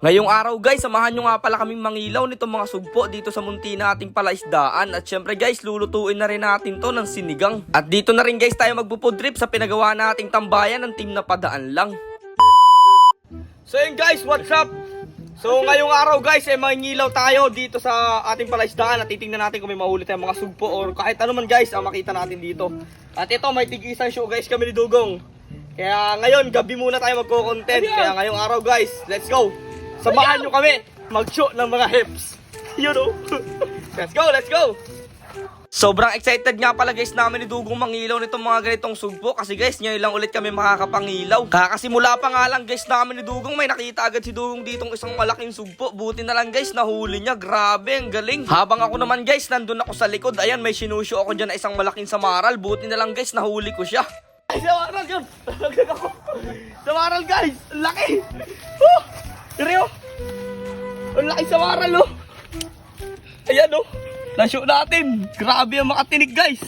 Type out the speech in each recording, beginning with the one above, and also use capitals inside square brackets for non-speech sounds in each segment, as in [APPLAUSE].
Ngayong araw guys, samahan nyo nga pala kaming mangilaw nitong mga sugpo dito sa munti nating palaisdaan. At syempre guys, lulutuin na rin natin to ng sinigang. At dito na rin guys tayo magpupod trip sa pinagawa nating tambayan ng team na padaan lang. So yun guys, what's up? So ngayong araw guys, eh mangingilaw tayo dito sa ating palaisdaan at titingnan natin kung may mahuli tayong mga sugpo or kahit ano man guys ang makita natin dito. At ito, may tig-isang show guys kami ni Dugong. Kaya ngayon, gabi muna tayo magko-content. Kaya ngayong araw guys, let's go! Samahan nyo kami mag-shoot ng mga hips. You know? [LAUGHS] let's go, let's go! Sobrang excited nga pala guys namin ni Dugong mangilaw nitong mga ganitong sugpo kasi guys ngayon lang ulit kami makakapangilaw. Kakasimula pa nga lang guys namin ni Dugong may nakita agad si Dugong ditong isang malaking sugpo. Buti na lang guys nahuli niya. Grabe ang galing. Habang ako naman guys nandun ako sa likod. Ayan may sinusyo ako dyan na isang malaking samaral. Buti na lang guys nahuli ko siya. Ay samaral ako. Samaral guys. Ang Laki. Oh! Ang laki samaral oh. Ayan oh. Na-shoot natin. Grabe ang makatinig guys.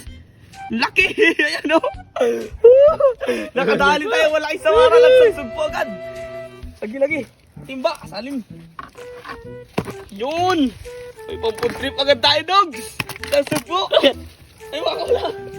Laki. [LAUGHS] Ayan oh. [LAUGHS] Nakadali tayo. Wala isang wara lang sa sugpo agad. Lagi lagi. Timba. Salim. Yun. May pampun trip agad tayo dogs. Sa sugpo. [LAUGHS] Ay wala.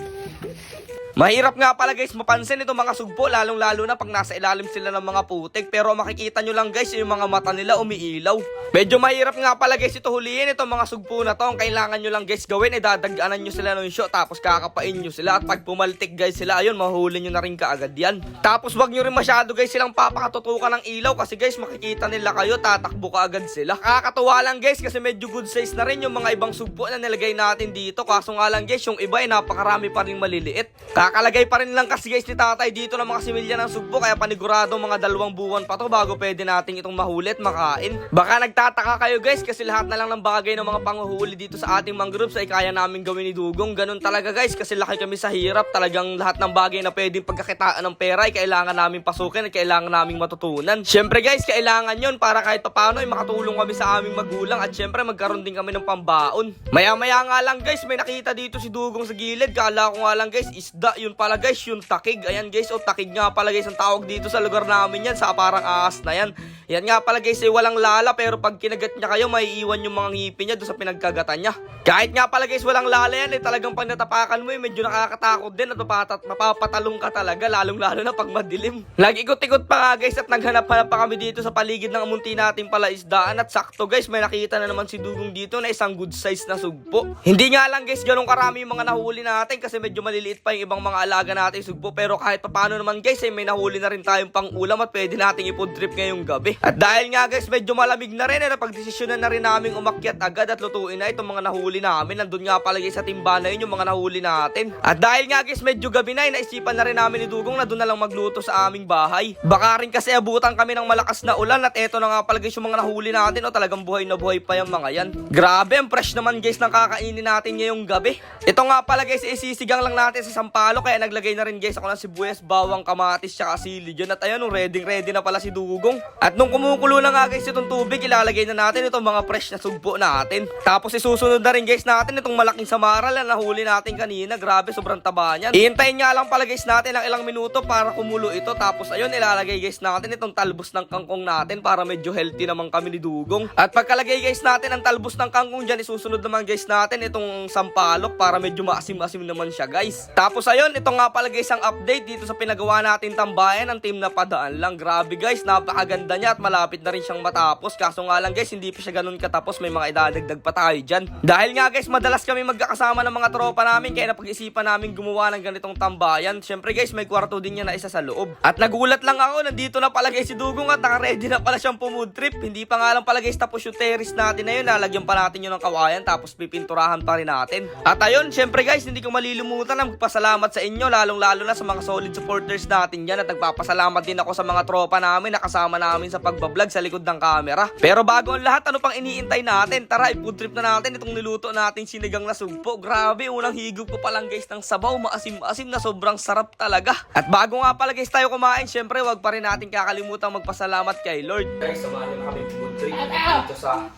Mahirap nga pala guys mapansin itong mga sugpo lalong lalo na pag nasa ilalim sila ng mga putik pero makikita nyo lang guys yung mga mata nila umiilaw. Medyo mahirap nga pala guys ito huliin itong mga sugpo na to. Ang kailangan nyo lang guys gawin ay dadaganan nyo sila ng show tapos kakapain nyo sila at pag pumaltik guys sila ayun mahuli nyo na rin kaagad yan. Tapos wag nyo rin masyado guys silang papakatutukan ng ilaw kasi guys makikita nila kayo tatakbo ka agad sila. Kakatuwa lang guys kasi medyo good size na rin yung mga ibang sugpo na nilagay natin dito kaso nga lang guys yung iba ay napakarami pa rin maliliit. Kakalagay pa rin lang kasi guys ni tatay dito ng mga similya ng sugpo kaya panigurado mga dalawang buwan pa to bago pwede nating itong mahulit makain. Baka nagtataka kayo guys kasi lahat na lang ng bagay ng mga panguhuli dito sa ating mangroves ay kaya namin gawin ni Dugong. Ganun talaga guys kasi laki kami sa hirap. Talagang lahat ng bagay na pwedeng pagkakitaan ng pera ay kailangan namin pasukin at kailangan namin matutunan. Syempre guys, kailangan yon para kahit papano ay makatulong kami sa aming magulang at syempre magkaroon din kami ng pambaon. Maya maya nga lang guys, may nakita dito si Dugong sa gilid. Kala ko nga lang guys, isda yun pala guys, yung takig. Ayan guys, o takig nga pala guys ang tawag dito sa lugar namin yan, sa parang ahas na yan. Yan nga pala guys, eh, walang lala pero pag kinagat niya kayo, may iwan yung mga ngipin niya doon sa pinagkagatan niya. Kahit nga pala guys, walang lala yan, eh, talagang pag natapakan mo, eh, medyo nakakatakot din at mapatat, mapapatalong ka talaga, lalong lalo na pag madilim. Nag-ikot-ikot pa nga guys at naghanap-hanap pa kami dito sa paligid ng munti nating pala isdaan at sakto guys, may nakita na naman si Dugong dito na isang good size na sugpo. Hindi nga lang guys, ganun karami yung mga nahuli natin kasi medyo maliliit pa yung ibang mga alaga natin sugpo pero kahit papano naman guys, eh, may nahuli na rin tayong pang ulam at pwede nating ipod trip ngayong gabi. At dahil nga guys, medyo malamig na rin, eh, napagdesisyonan na rin namin umakyat agad at lutuin na itong mga nahuli namin. Nandun nga pala guys sa timba na yun yung mga nahuli natin. At dahil nga guys, medyo gabi na, eh, naisipan na rin namin ni Dugong na doon na lang magluto sa aming bahay. Baka rin kasi abutan kami ng malakas na ulan at eto na nga pala guys yung mga nahuli natin, o talagang buhay na buhay pa yung mga yan. Grabe, ang fresh naman guys ng kakainin natin ngayong gabi. Ito nga pala guys, isisigang lang natin sa sampalo kaya naglagay na rin guys ako ng sibuyas, bawang, kamatis, tsaka sili dyan. At ayun, ready ready na pala si Dugong. At nung kumukulo na nga guys itong tubig, ilalagay na natin itong mga fresh na sugpo natin. Tapos isusunod na rin guys natin itong malaking samaral na nahuli natin kanina. Grabe, sobrang taba niyan. Ihintayin nga lang pala guys natin ang ilang minuto para kumulo ito. Tapos ayun, ilalagay guys natin itong talbos ng kangkong natin para medyo healthy naman kami ni Dugong. At pagkalagay guys natin ang talbos ng kangkong dyan, isusunod naman guys natin itong sampalok para medyo maasim-asim naman siya guys. Tapos ayun, ito nga pala guys ang update dito sa pinagawa natin tambayan ng team na padaan lang. Grabe guys, napakaganda niya at malapit na rin siyang matapos. Kaso nga lang guys, hindi pa siya ganun katapos. May mga idadagdag pa tayo dyan. Dahil nga guys, madalas kami magkakasama ng mga tropa namin kaya napag-isipan namin gumawa ng ganitong tambayan. Siyempre guys, may kwarto din niya na isa sa loob. At nagulat lang ako, nandito na pala guys si Dugong at naka-ready na pala siyang pumood trip. Hindi pa nga lang pala guys tapos yung terrace natin na yun. Lalagyan pa natin yun ng kawayan tapos pipinturahan pa rin natin. At ayun, siyempre guys, hindi ko malilimutan na magpasalamat sa inyo lalong lalo na sa mga solid supporters natin dyan at nagpapasalamat din ako sa mga tropa namin na kasama namin sa pagbablog sa likod ng camera. Pero bago ang lahat, ano pang iniintay natin? Tara, i-food trip na natin itong niluto nating sinigang na sugpo. Grabe, unang higop ko pa lang guys ng sabaw, maasim-asim na sobrang sarap talaga. At bago nga pala guys tayo kumain, syempre wag pa rin natin kakalimutan magpasalamat kay Lord. Guys, samahan niyo na kami food trip dito sa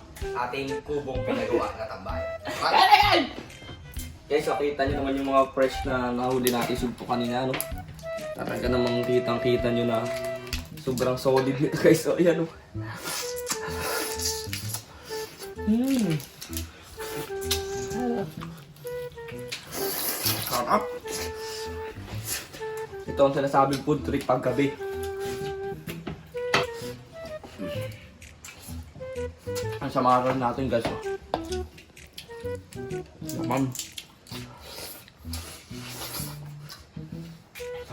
ating kubong pinagawa na tambayan. Guys, nakita nyo naman yung mga fresh na nahuli natin sugpo kanina, no? Talaga namang kitang-kita nyo na sobrang solid nito, guys. So, ayan, oh. Hmm. Sarap. Ito ang sinasabing food trip paggabi. Ang samaran natin guys.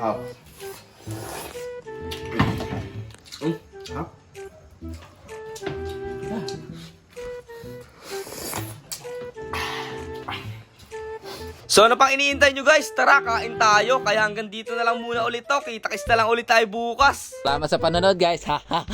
Oh. Laman. Sarap. Mm, sarap. So ano pang iniintay nyo guys? Tara, kain tayo. Kaya hanggang dito na lang muna ulit to. Kita-kits na lang ulit tayo bukas. Salamat sa panonood guys. Ha ha. [LAUGHS]